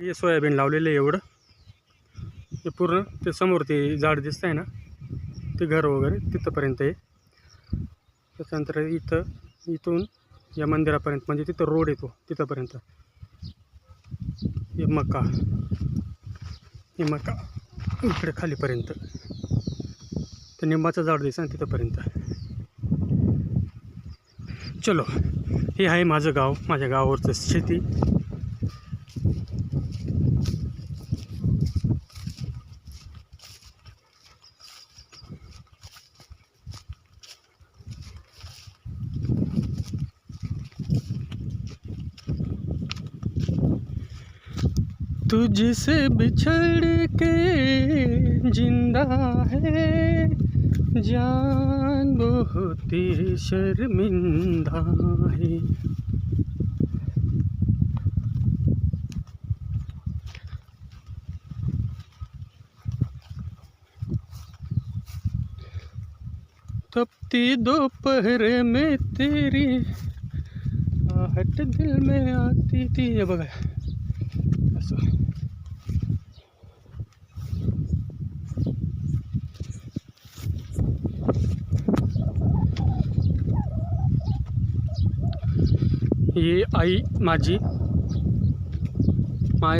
हे soybean लावलेलं आहे एवढं. हे पूर्ण ते समोर ते झाड दिसतं आहे ना ते घर वगैरे तिथंपर्यंत आहे. त्याच्यानंतर इथं इथून या मंदिरापर्यंत म्हणजे तिथं रोड येतो तिथंपर्यंत. हे मका. हे मका इकडे खालीपर्यंत. ते निंबाचं झाड दिसतं ना तिथंपर्यंत. चलो हे आहे माझं गाव माझ्या गावावरचं शेती. तुझसे बिछड़ के ज़िंदा है। जान बहुत ही शर्मिंदा है। तपती दोपहर में तेरी आहट दिल में आती थी। हे बघा असं ही आई माझी